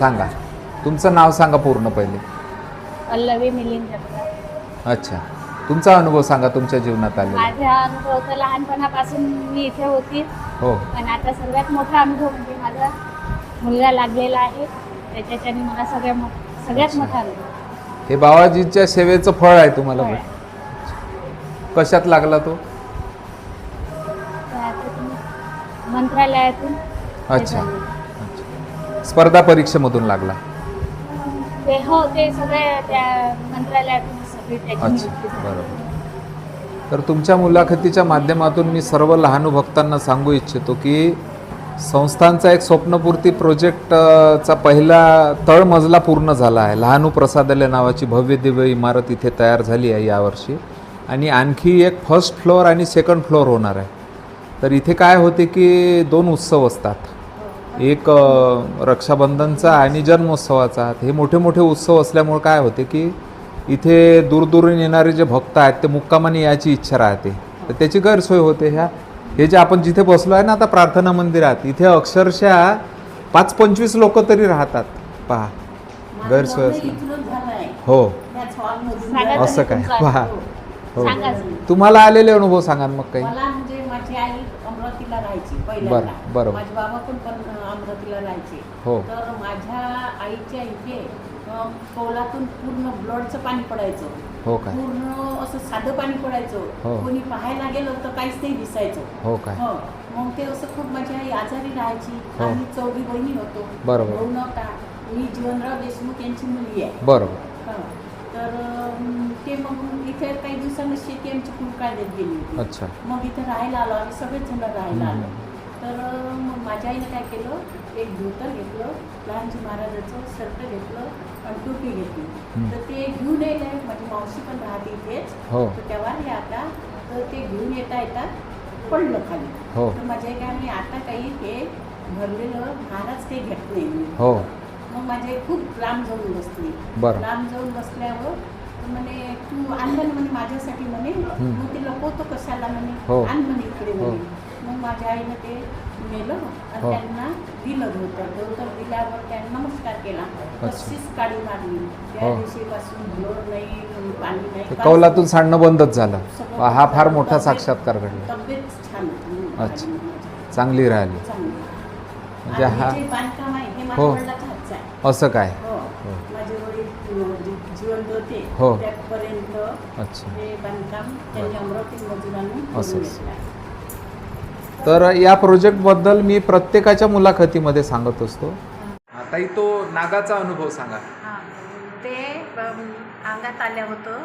सांगा. तुमचं नाव सांगा पूर्ण पहिले. पल्लवी मिलिंद जगताप. अच्छा. तुमचा अनुभव सांगा तुमच्या जीवनात आलेला. माझा अनुभव तर लहानपणापासून मी इथे होती. हो. पण आता सगळ्यात मोठा अनुभव म्हणजे माझा मुलगा लागलेला आहे. त्याच्याच्याने मला सगळ्या मो सगळ्यात. मोठा अनुभव. हे बाबाजीच्या सेवेचं फळ आहे तुम्हाला आहे. कशात लागला तो? त्यातून मंत्रालयातून ते अच्छा. झालं. स्पर्धा परीक्षेमधून लागला. ते हो ते सगळे त्या मंत्रालयातून सगळी त्याची अच्छा. बरोबर. तर तुमच्या मुलाखतीच्या माध्यमातून मी सर्व लहान भक्तांना सांगू इच्छितो की संस्थांचा एक स्वप्नपूर्ती प्रोजेक्ट अ, चा पहिला तळमजला पूर्ण झाला आहे. लहानू प्रसादालय नावाची भव्य दिव्य इमारत इथे तयार झाली आहे यावर्षी. आणि आणखी एक फर्स्ट फ्लोअर आणि सेकंड फ्लोअर होणार आहे. तर इथे काय होते की दोन उत्सव असतात. एक रक्षाबंधनचा आणि जन्मोत्सवाचा हे मोठे मोठे उत्सव असल्यामुळे काय होते की इथे दूरदूरून येणारे जे भक्त आहेत ते मुक्कामाने याची इच्छा राहते. तर त्याची गैरसोय होते ह्या. हे जे आपण जिथे बसलो आहे ना आता प्रार्थना मंदिरात इथे अक्षरशः पाच पंचवीस लोक तरी राहतात. पहा. गैरसोय असली. हो. असं काय? पहा. हो. तुम्हाला आलेले अनुभव सांगा मग काही. मला म्हणजे माझी आई अमरावतीला राहायची बरं, बरोबर. अमरावतीला राहायचे हो. तर माझ्या आईच्या इथे कौलातून पूर्ण ब्लडचं पाणी पडायचं. हो काय? पूर्ण असं साधं पाणी पडायचं. हो. कोणी पाहायला गेलं तर काहीच नाही दिसायचं. हो काय? हो. मग ते असं खूप माझी आई आजारी राहायची. हो. आम्ही चौघी बहिणी होतो. बरोबर. भाऊ नव्हता. मी जीवनराव देशमुख यांची मुलगी आहे. बरोबर. हो. तर अं, ते मग इथे काही दिवसांनी शेती आमची खूप काढण्यात गेली होती. अच्छा. मग इथे राहायला आलो. आम्ही सगळेच जण राहायला आलो. तर मग माझ्या आईनं काय केलं? एक धोतर घेतलं लहानजी महाराजाचं शर्ट घेतलं आणि टोपी घेतली. तर ते घेऊन येईल माझी मावशी पण राहते इथेच. हो. तर तेव्हा हे आता तर ते घेऊन येता येता पडलं खाली. हो. तर माझ्या आई काय म्हणे आता काही हे भरलेलं महाराज काही घेत नाही म्हणे. हो. मग माझी आई खूप लांब जाऊन बसली. लांब जाऊन बसल्यावर म्हणे तू आणलं म्हणे माझ्यासाठी म्हणे. मग ते लपवतो कशाला म्हणे. आण म्हणे इकडे. म्हणे. मग माझ्या आईनं ते नेलं आणि हो. त्यांना दिलं धोतर धोतर दिल्यावर त्यांना नमस्कार केला तशीच काळी मारली त्या हो. दिवशीपासून ब्लोड नाही पाणी नाही कौलातून सांडणं बंदच झालं हा फार मोठा. साक्षात्कार घडला तब्येत छान होती अच्छा. चांगली राहिली चांगली म्हणजे आणि हा हे जे बांधकाम आहे हे माझ्या हो. वडिलाच्या हातचं आहे असं काय हो हो. माझे वडील अं, जी- जिवंत होते हो. त्यापर्यंत अच्छा हे बांधकाम त्यांनी अमरावती मजुरांनी करून असंच. घेतलं आहे. तर या प्रोजेक्टबद्दल मी प्रत्येकाच्या मुलाखतीमध्ये सांगत असतो. आता तो नागाचा अनुभव सांगा. हां. ते अम, अंगात आलं होतं.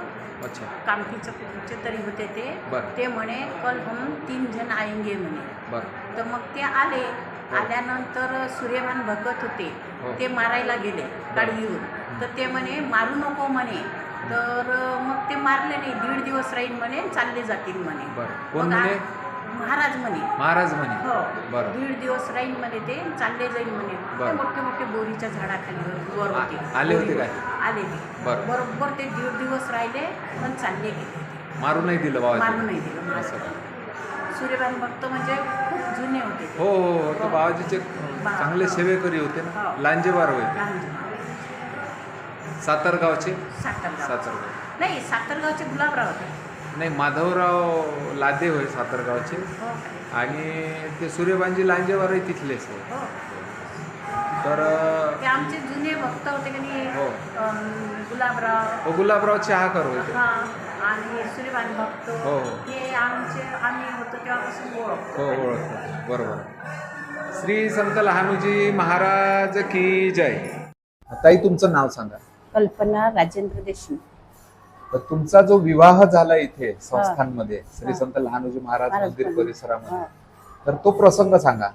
अच्छा. कामठीचं कुठचे तरी होते ते. बरं. ते म्हणे कल हम तीन जण आएंगे म्हणे. बरं. तर मग ते आले. आल्यानंतर सूर्यमान भगत होते. हो. ते मारायला गेले गाडीवर तर ते म्हणे मारू नको म्हणे. तर मग ते मारले नाही. दीड दिवस राहील म्हणे चालले जातील म्हणे. बरं. कोण मग आ- म्हणे? महाराज म्हणे. महाराज म्हणे. हो. बरं. दीड दिवस राहील म्हणे ते चालले जाईल म्हणे. ते बरं. मोठे मोठे बोरीच्या झाडाखाली वर- आ- आले होते काय? आले ते. बरं. बरोबर ते दीड दिवस राहिले पण चालले गेले मारू नाही दिलं मारू नाही दिलं असं. महाराज सूर्यबान भक्त म्हणजे खूप जुने होते ते. हो हो हो. ते बाबाजीचे चांगले सेवेकरी होते ना. हो. लांजेबार होते. सातारगावचे? सातारगाव. सातारगाव. नाही सातारगावचे गुलाबराव होते. नाही माधवराव लादे होय सातारगावचे हो? आणि ते सूर्यबांजी लांजेवारही तिथलेच आहे हो. तर ते आमचे जुने भक्त होते की नाही हो. गुलाबराव. हो गुलाबराव चहाकर होते. हा आणि सूर्यबान भक्त. हो, हो. आमचे आम्ही होतो तेव्हापासून ओळखतो ओळखतो बरोबर. श्री संत लहानूजी महाराज की जय. ताई तुमचं नाव सांगा. कल्पना राजेंद्र देशमुख. तुमचा जो विवाह झाला इथे संस्थांमध्ये श्री. संत लहानूजी महाराज मंदिर. परिसरामध्ये. तर तो प्रसंग सांगा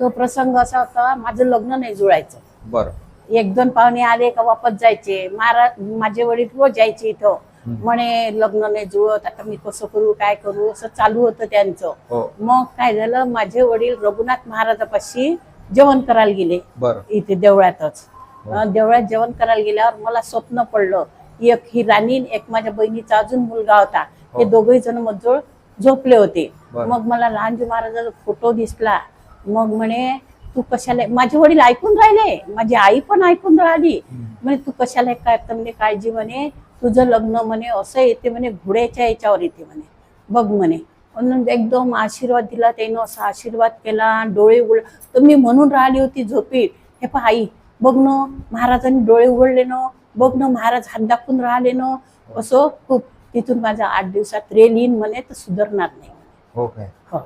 तो प्रसंग असा होता माझं लग्न नाही जुळायचं बरं एक दोन पाहुणे आले का वापस जायचे महाराज माझे वडील रोज यायचे इथं. म्हणे लग्न नाही जुळत आता मी कसं करू काय करू असं चालू होतं त्यांचं हो मग काय झालं माझे वडील रघुनाथ महाराजापाशी जेवण करायला गेले बरं इथे देवळातच हो. देवळात जेवण करायला गेल्यावर मला स्वप्न पडलं एक ही राणी एक माझ्या बहिणीचा अजून मुलगा होता. हो. हे दोघही जण मजूळ झोपले होते. मग मला लहानजी महाराजाचा फोटो दिसला. मग म्हणे तू कशाला माझे वडील ऐकून राहिले. माझी आई पण ऐकून राहिली. म्हणे तू कशाला काय तर म्हणे काळजी म्हणे. तुझं लग्न म्हणे असं येते म्हणे घोड्याच्या याच्यावर येते म्हणे. बघ म्हणे. म्हणून एकदम आशीर्वाद दिला त्यानं असा आशीर्वाद केला डोळे उघड तर मी म्हणून राहिली होती झोपीत. हे पहा आई बघ न महाराजांनी डोळे उघडले न बघ न महाराज हात दाखवून राहिले न असं खूप तिथून माझा आठ दिवसात रेल येईन म्हणे तर सुधारणार नाही हो हो.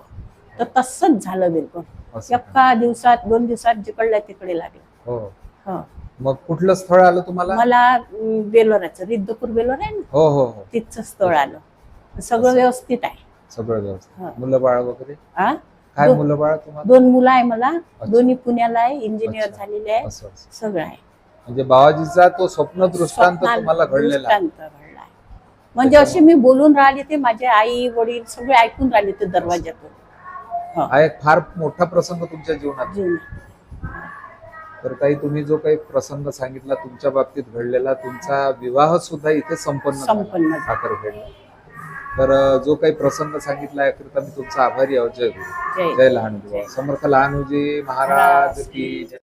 तर तसंच झालं बिलकुल? एका दिवसात दोन दिवसात जिकडल्या तिकडे लागलं. हो. हो. मग कुठलं स्थळ आलं तुम्हाला? मला बेलोराचं रिद्धपूर बेलोर आहे ना? हो हो तिथचं स्थळ आलं. सगळं व्यवस्थित आहे. सगळं व्यवस्थित. हा. मुलं बाळ वगैरे काय मुलं बाळ दोन मुलं आहे मला. दोन्ही पुण्याला आहे इंजिनियर. झालेले आहे. सगळं आहे. म्हणजे बाबाजीचा तो स्वप्न दृष्टांत तुम्हाला घडलेला म्हणजे असे मी बोलून राहिले ते माझे आई वडील सगळे ऐकून राहिले ते दरवाज्यातून. हो. हा एक फार मोठा प्रसंग तुमच्या जीवनात. तर ताई तुम्ही जो काही प्रसंग सांगितला तुमच्या बाबतीत घडलेला तुमचा विवाह सुद्धा इथे संपन्न. संपन्न. साखर घडला तर जो काही प्रसंग सांगितला याकरिता मी तुमचा आभारी आहोत जय गुरु. जय जय लहान समर्थ लहानूजी महाराज की जय.